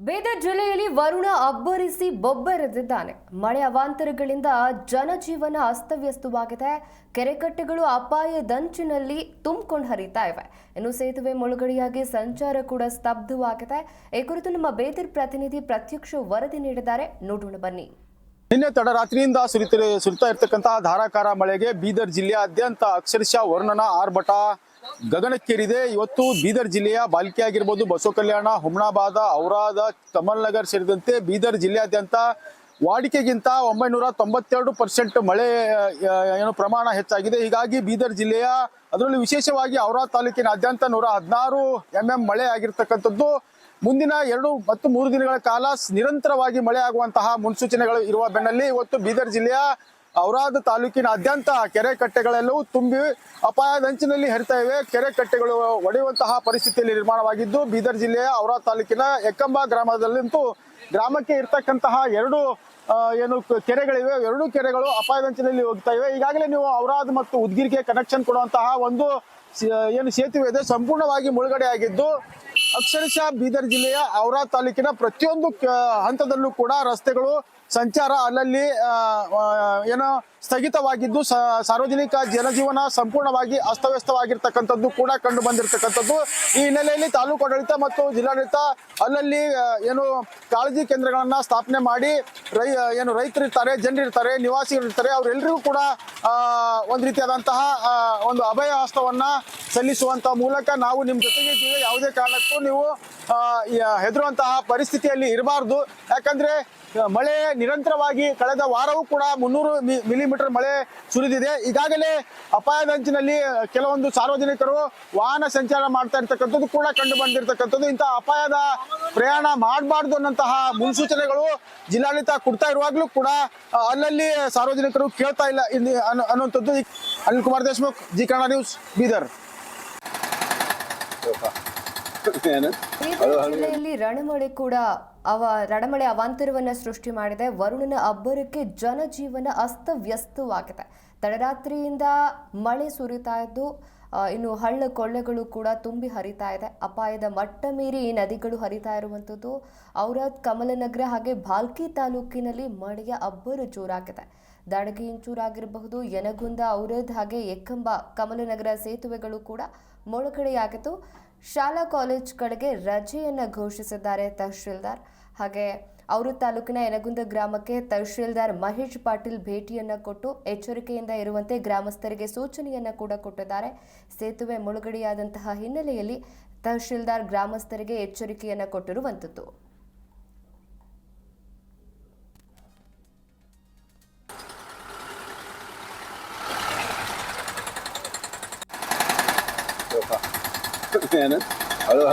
ಬೀದರ್ ಜಿಲ್ಲೆಯಲ್ಲಿ ವರುಣ ಅಬ್ಬರಿಸಿ ಬೊಬ್ಬರೆದಿದ್ದಾನೆ. ಮಳೆ ಅವಾಂತರಗಳಿಂದ ಜನಜೀವನ ಅಸ್ತವ್ಯಸ್ತವಾಗಿದೆ. ಕೆರೆಕಟ್ಟೆಗಳು ಅಪಾಯದಂಚಿನಲ್ಲಿ ತುಂಬಿಕೊಂಡು ಹರಿತಾ ಇವೆ. ಇನ್ನು ಸೇತುವೆ ಮುಳುಗಡೆಯಾಗಿ ಸಂಚಾರ ಕೂಡ ಸ್ತಬ್ಧವಾಗಿದೆ. ಈ ಕುರಿತು ನಮ್ಮ ಬೇದರ್ ಪ್ರತಿನಿಧಿ ಪ್ರತ್ಯಕ್ಷ ವರದಿ ನೀಡಿದ್ದಾರೆ. ನೋಡೋಣ ಬನ್ನಿ. ನಿನ್ನೆ ತಡರಾತ್ರಿಯಿಂದ ಸುರಿತ ಸುರಿತಾ ಇರ್ತಕ್ಕಂತಹ ಧಾರಾಕಾರ ಮಳೆಗೆ ಬೀದರ್ ಜಿಲ್ಲೆಯಾದ್ಯಂತ ಅಕ್ಷರಶಃ ವರ್ಣನ ಆರ್ಭಟ ಗಗನಕ್ಕೇರಿದೆ. ಇವತ್ತು ಬೀದರ್ ಜಿಲ್ಲೆಯ ಬಾಲ್ಕಿ ಆಗಿರ್ಬೋದು ಬಸವ ಕಲ್ಯಾಣ ಹುಮ್ನಾಬಾದ, ಔರಾದ ಕಮಲ್ ನಗರ್ ಸೇರಿದಂತೆ ಬೀದರ್ ಜಿಲ್ಲೆಯಾದ್ಯಂತ ವಾಡಿಕೆಗಿಂತ ಒಂಬೈನೂರ ತೊಂಬತ್ತೆರಡು ಪರ್ಸೆಂಟ್ ಮಳೆ ಏನು ಪ್ರಮಾಣ ಹೆಚ್ಚಾಗಿದೆ. ಹೀಗಾಗಿ ಬೀದರ್ ಜಿಲ್ಲೆಯ ಅದರಲ್ಲಿ ವಿಶೇಷವಾಗಿ ಔರಾದ ತಾಲೂಕಿನಾದ್ಯಂತ ನೂರ ಹದಿನಾರು ಎಂ ಎಂ ಮಳೆ ಆಗಿರ್ತಕ್ಕಂಥದ್ದು. ಮುಂದಿನ ಎರಡು ಮತ್ತು ಮೂರು ದಿನಗಳ ಕಾಲ ನಿರಂತರವಾಗಿ ಮಳೆ ಆಗುವಂತಹ ಮುನ್ಸೂಚನೆಗಳು ಇರುವ ಬೆನ್ನಲ್ಲಿ ಇವತ್ತು ಬೀದರ್ ಜಿಲ್ಲೆಯ ಔರಾದ್ ತಾಲೂಕಿನಾದ್ಯಂತ ಕೆರೆ ಕಟ್ಟೆಗಳೆಲ್ಲವೂ ತುಂಬಿ ಅಪಾಯದಂಚಿನಲ್ಲಿ ಹರಿತಾ ಇವೆ. ಕೆರೆ ಕಟ್ಟೆಗಳು ಒಡೆಯುವಂತಹ ಪರಿಸ್ಥಿತಿಯಲ್ಲಿ ನಿರ್ಮಾಣವಾಗಿದ್ದು, ಬೀದರ್ ಜಿಲ್ಲೆಯ ಔರಾದ್ ತಾಲೂಕಿನ ಎಕ್ಕಂಬ ಗ್ರಾಮದಲ್ಲಂತೂ ಗ್ರಾಮಕ್ಕೆ ಇರ್ತಕ್ಕಂತಹ ಎರಡು ಏನು ಕೆರೆಗಳಿವೆ. ಎರಡು ಕೆರೆಗಳು ಅಪಾಯದಂಚಿನಲ್ಲಿ ಹೋಗ್ತಾ ಇವೆ. ಈಗಾಗಲೇ ನೀವು ಔರಾದ್ ಮತ್ತು ಉದ್ಗಿರ್ಗೆ ಕನೆಕ್ಷನ್ ಕೊಡುವಂತಹ ಒಂದು ಏನು ಸೇತುವೆ ಇದೆ, ಸಂಪೂರ್ಣವಾಗಿ ಮುಳುಗಡೆ ಆಗಿದ್ದು ಅಕ್ಷರಶಃ ಬೀದರ್ ಜಿಲ್ಲೆಯ ಔರಾ ತಾಲೂಕಿನ ಪ್ರತಿಯೊಂದು ಹಂತದಲ್ಲೂ ಕೂಡ ರಸ್ತೆಗಳು ಸಂಚಾರ ಅಲ್ಲಲ್ಲಿ ಏನೋ ಸ್ಥಗಿತವಾಗಿದ್ದು ಸಾರ್ವಜನಿಕ ಜನಜೀವನ ಸಂಪೂರ್ಣವಾಗಿ ಅಸ್ತವ್ಯಸ್ತವಾಗಿರ್ತಕ್ಕಂಥದ್ದು ಕೂಡ ಕಂಡು ಬಂದಿರತಕ್ಕಂಥದ್ದು. ಈ ಹಿನ್ನೆಲೆಯಲ್ಲಿ ತಾಲೂಕು ಆಡಳಿತ ಮತ್ತು ಜಿಲ್ಲಾಡಳಿತ ಅಲ್ಲಲ್ಲಿ ಏನು ಕಾಳಜಿ ಕೇಂದ್ರಗಳನ್ನ ಸ್ಥಾಪನೆ ಮಾಡಿ, ರೈ ಏನು ರೈತರಿರ್ತಾರೆ, ಜನರಿರ್ತಾರೆ, ನಿವಾಸಿಗಳಿರ್ತಾರೆ ಅವರೆಲ್ಲರಿಗೂ ಕೂಡ ಒಂದು ರೀತಿಯಾದಂತಹ ಒಂದು ಅಭಯ ಹಸ್ತವನ್ನ ಸಲ್ಲಿಸುವಂತ ಮೂಲಕ ನಾವು ನಿಮ್ಮ ಜೊತೆಗೆ ಇದ್ದೀವಿ. ಯಾವುದೇ ಕಾರಣಕ್ಕೂ ನೀವು ಹೆದರುವಂತಹ ಪರಿಸ್ಥಿತಿಯಲ್ಲಿ ಇರಬಾರ್ದು. ಯಾಕಂದ್ರೆ ಮಳೆ ನಿರಂತರವಾಗಿ ಕಳೆದ ವಾರವೂ ಕೂಡ ಮುನ್ನೂರು ಮಿಲಿಮೀಟರ್ ಮಳೆ ಸುರಿದಿದೆ. ಈಗಾಗಲೇ ಅಪಾಯದಂಚಿನಲ್ಲಿ ಅಂಚಿನಲ್ಲಿ ಕೆಲವೊಂದು ಸಾರ್ವಜನಿಕರು ವಾಹನ ಸಂಚಾರ ಮಾಡ್ತಾ ಇರ್ತಕ್ಕಂಥದ್ದು ಕೂಡ ಕಂಡು ಬಂದಿರತಕ್ಕಂಥದ್ದು ಇಂತಹ ಅಪಾಯದ ಪ್ರಯಾಣ ಮಾಡಬಾರ್ದು ಅನ್ನೋಂತಹ ಮುನ್ಸೂಚನೆಗಳು ಜಿಲ್ಲಾಡಳಿತ ಕೊಡ್ತಾ ಇರುವಾಗಲೂ ಕೂಡ ಅಲ್ಲಲ್ಲಿ ಸಾರ್ವಜನಿಕರು ಕೇಳ್ತಾ ಇಲ್ಲ. ಅನ್ನುವಂಥದ್ದು ಅನಿಲ್ ಕುಮಾರ್ ದೇಶ್ಮುಖ್, ಜಿ ಕನ್ನಡ ನ್ಯೂಸ್, ಬೀದರ್. ಜಿಲ್ಲೆಯಲ್ಲಿ ರಣಮಳೆ ಕೂಡ ಅವ ರಣಮಳೆ ಅವಾಂತರವನ್ನ ಸೃಷ್ಟಿ ಮಾಡಿದೆ. ವರುಣನ ಅಬ್ಬರಕ್ಕೆ ಜನಜೀವನ ಅಸ್ತವ್ಯಸ್ತವಾಗಿದೆ. ತಡರಾತ್ರಿಯಿಂದ ಮಳೆ ಸುರಿತಾ ಇದ್ದು ಇನ್ನು ಹಳ್ಳ ಕೊಳ್ಳೆಗಳು ಕೂಡ ತುಂಬಿ ಹರಿತಾ ಇದೆ. ಅಪಾಯದ ಮಟ್ಟ ಮೀರಿ ಈ ನದಿಗಳು ಹರಿತಾ ಇರುವಂಥದ್ದು. ಔರಾದ್ ಕಮಲನಗರ ಹಾಗೆ ಭಾಲ್ಕಿ ತಾಲೂಕಿನಲ್ಲಿ ಮಳೆಯ ಅಬ್ಬರು ಜೋರಾಗಿದೆ. ದಾಡಗಿ ಆಗಿರಬಹುದು, ಯನಗುಂದ, ಔರದ್ ಹಾಗೆ ಎಕ್ಕಂಬ ಕಮಲನಗರ ಸೇತುವೆಗಳು ಕೂಡ ಮುಳುಗಡೆಯಾಗಿದ್ದು, ಶಾಲಾ ಕಾಲೇಜ್ಗಳಿಗೆ ರಜೆಯನ್ನು ಘೋಷಿಸಿದ್ದಾರೆ ತಹಶೀಲ್ದಾರ್. ಹಾಗೆ ಅವರು ತಾಲೂಕಿನ ಯನಗುಂದ ಗ್ರಾಮಕ್ಕೆ ತಹಶೀಲ್ದಾರ್ ಮಹೇಶ್ ಪಾಟೀಲ್ ಭೇಟಿಯನ್ನ ಕೊಟ್ಟು ಎಚ್ಚರಿಕೆಯಿಂದ ಇರುವಂತೆ ಗ್ರಾಮಸ್ಥರಿಗೆ ಸೂಚನೆಯನ್ನ ಕೂಡ ಕೊಟ್ಟಿದ್ದಾರೆ. ಸೇತುವೆ ಮುಳುಗಡೆಯಾದಂತಹ ಹಿನ್ನೆಲೆಯಲ್ಲಿ ತಹಶೀಲ್ದಾರ್ ಗ್ರಾಮಸ್ಥರಿಗೆ ಎಚ್ಚರಿಕೆಯನ್ನ ಕೊಟ್ಟಿರುವಂಥದ್ದು. ഞാൻ ഹലോ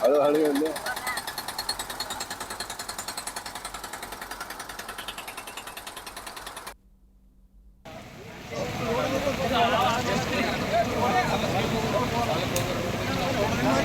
ഹലോ ആളുകളിൽ